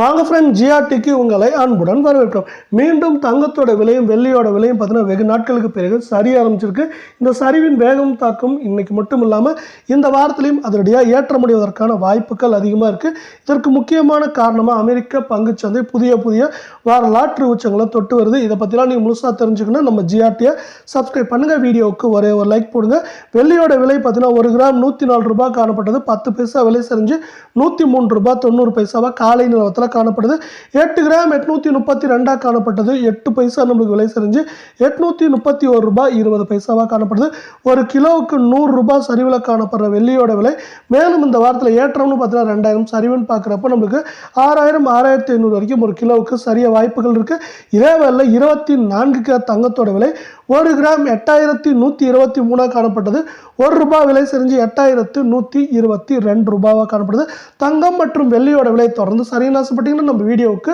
வாங்க ஃப்ரெண்ட் ஜிஆர்டிக்கு உங்களை அன்புடன் வரவேற்கிறோம். மீண்டும் தங்கத்தோட விலையும் வெள்ளியோட விலையும் பார்த்தீங்கன்னா வெகு நாட்களுக்கு பிறகு சரிய ஆரம்பிச்சிருக்கு. இந்த சரிவின் வேகம் தாக்கம் இன்னைக்கு மட்டும் இல்லாமல் இந்த வாரத்திலையும் அதனுடைய ஏற்ற முடிவதற்கான வாய்ப்புகள் அதிகமாக இருக்குது இதற்கு முக்கியமான காரணமாக அமெரிக்க பங்குச்சந்தை புதிய புதிய வரலாற்று உச்சங்களை தொட்டு வருது. இதை பற்றிலாம் நீங்கள் முழுசாக தெரிஞ்சுக்கணும். நம்ம ஜிஆர்டியை சப்ஸ்கிரைப் பண்ணுங்கள் வீடியோவுக்கு ஒரே ஒரு லைக் போடுங்க. வெள்ளியோட விலை பார்த்தீங்கன்னா ஒரு கிராம் நூற்றி நாலு ரூபாய் காணப்பட்டது. பத்து பைசா விலை செஞ்சு நூற்றி மூணு ரூபாய் தொண்ணூறு பைசாவாக காலை நிலவரத்தில் காணப்படுது. எட்டு கிராம் எட்நூற்றி முப்பத்தி ரெண்டாக காணப்பட்டது. எட்டு பைசா நம்மளுக்கு விலை செஞ்சு எட்நூற்றி முப்பத்தி ஒரு ரூபாய் இருபது பைசாவாக காணப்படுது. ஒரு கிலோவுக்கு நூறுரூபா சரிவில் காணப்படுற வெள்ளியோட விலை. மேலும் இந்த வாரத்தில் ஏற்றம்னு பார்த்தீங்கன்னா ரெண்டாயிரம் சரிவுன்னு பார்க்குறப்ப நம்மளுக்கு ஆறாயிரம் ஆறாயிரத்தி ஐநூறு வரைக்கும் ஒரு கிலோவுக்கு சரிய வாய்ப்புகள் இருக்குது இதே வேலை இருபத்தி நான்கு கிலோ தங்கத்தோட விலை ஒரு கிராம் எட்டாயிரத்தி நூற்றி இருபத்தி மூணாக காணப்பட்டது. ஒரு ரூபாய் விலை செஞ்சு எட்டாயிரத்து நூற்றி இருபத்தி ரெண்டு ரூபாவாக காணப்படுது. தங்கம் மற்றும் வெள்ளியோட விலை தொடர்ந்து சரின்னு ஆசைப்பட்டீங்கன்னா நம்ம வீடியோவுக்கு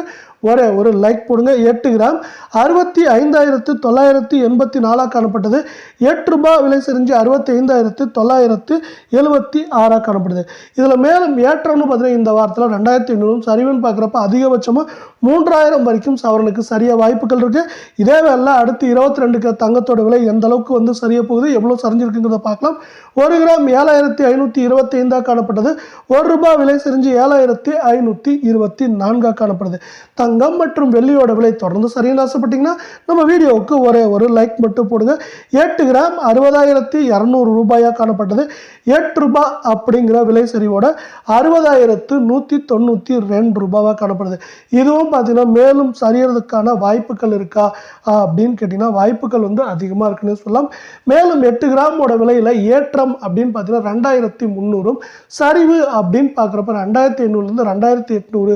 ஒரே ஒரு லைக் போடுங்க. எட்டு கிராம் அறுபத்தி ஐந்தாயிரத்து தொள்ளாயிரத்து எண்பத்தி நாலாக காணப்பட்டது. எட்டு ரூபாய் விலை செஞ்சு அறுபத்தி ஐந்தாயிரத்து தொள்ளாயிரத்து எழுபத்தி ஆறாக காணப்படுது. இதில் மேலும் ஏற்றம்னு பார்த்தீங்கன்னா இந்த வாரத்தில் ரெண்டாயிரத்தி ஐநூறும் சரிவுன்னு பார்க்குறப்ப அதிகபட்சமாக மூன்றாயிரம் வரைக்கும் சவரனுக்கு சரியாக வாய்ப்புகள் இருக்குது இதே வேலை அடுத்து இருபத்தி ரெண்டுக்கு தங்கத்தோட விலை எந்த அளவுக்கு வந்து சரிய போகுது எவ்வளோ சரிஞ்சிருக்குங்கிறத பார்க்கலாம். ஒரு கிராம் ஏழாயிரத்தி ஐநூற்றி இருபத்தி ஐந்தாக காணப்பட்டது. ஒரு ரூபாய் விலை செஞ்சு ஏழாயிரத்தி ஐநூற்றி இருபத்தி நான்காக காணப்படுது. தங்கம் மற்றும் வெள்ளியோட விலை தொடர்ந்து சரியில்லை ஆசைப்பட்டீங்கன்னா நம்ம வீடியோவுக்கு ஒரே ஒரு லைக் மட்டும் போடுங்க. எட்டு கிராம் அறுபதாயிரத்தி இரநூறு ரூபாயாக காணப்பட்டது. எட்டு ரூபாய் அப்படிங்கிற விலை சரிவோட அறுபதாயிரத்து நூற்றி தொண்ணூற்றி ரெண்டு ரூபாவாக காணப்படுது. இதுவும் பார்த்தீங்கன்னா மேலும் சரியறதுக்கான வாய்ப்புகள் இருக்கா? அப்படின்னு கேட்டிங்கன்னா வாய்ப்புகள் வந்து அதிகமாக இருக்குன்னு சொல்லலாம். மேலும் எட்டு கிராமோட விலையில் ஏற்றம் அப்படின்னு பார்த்தீங்கன்னா ரெண்டாயிரத்தி முந்நூறும் சரிவு அப்படின்னு பார்க்குறப்ப ரெண்டாயிரத்தி எண்ணூறுலேருந்து ரெண்டாயிரத்தி எட்நூறு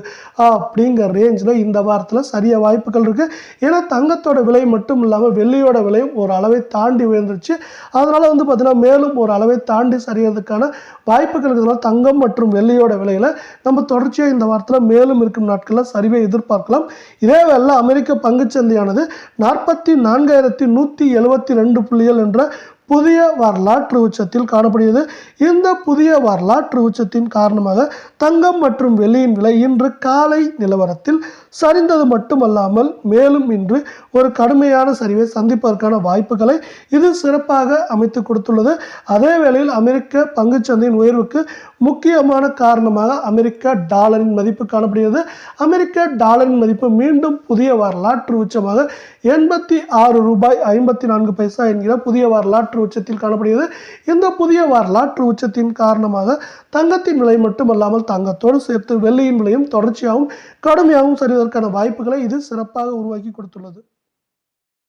அப்படிங்கிற ரேஞ்சில் இந்த வாரத்தில் சரிய வாய்ப்புகள் இருக்குது ஏன்னா தங்கத்தோட விலை மட்டும் இல்லாமல் வெள்ளியோட விலையும் ஒரு அளவை தாண்டி உயர்ந்துருச்சு. அதனால் வந்து பார்த்தீங்கன்னா மேலும் ஒரு அளவை தாண்டி சரியறதுக்கான வாய்ப்புகள் இருக்கிறதுனால தங்கம் மற்றும் வெள்ளியோட விலையில் நம்ம தொடர்ச்சியாக இந்த வாரத்தில் மேலும் இருக்கும் நாட்களில் சரிவை எதிர்பார்க்கலாம். இதே வேளை அமெரிக்க பங்குச்சந்தையானது நாற்பத்தி நான்காயிரத்தி நூற்றி எழுபத்தி ரெண்டு புள்ளிகள் என்ற புதிய வரலாற்று உச்சத்தில் காணப்படுகிறது. இந்த புதிய வரலாற்று உச்சத்தின் காரணமாக தங்கம் மற்றும் வெள்ளியின் விலை இன்று காலை நிலவரத்தில் சரிந்தது மட்டுமல்லாமல் மேலும் இன்று ஒரு கடுமையான சரிவை சந்திப்பதற்கான வாய்ப்புகளை இது சிறப்பாக அமைத்து கொடுத்துள்ளது. அதே வேளையில் அமெரிக்க பங்குச்சந்தையின் உயர்வுக்கு முக்கியமான காரணமாக அமெரிக்க டாலரின் மதிப்பு காணப்படுகிறது. அமெரிக்க டாலரின் மதிப்பு மீண்டும் புதிய வரலாற்று உச்சமாக எண்பத்தி ஆறு ரூபாய் ஐம்பத்தி நான்கு பைசா என்கிற புதிய வரலாற்று வரலாற்று உச்சத்தில் காணப்படுகிறது. இந்த புதிய வரலாற்று உச்சத்தின் காரணமாக தங்கத்தின் விலை மட்டுமல்லாமல் தங்கத்தோடு சேர்த்து வெள்ளியின் விலையும் தொடர்ச்சியாகவும் கடுமையாகவும் சரிவதற்கான வாய்ப்புகளை இது சிறப்பாக உருவாக்கி கொடுத்துள்ளது.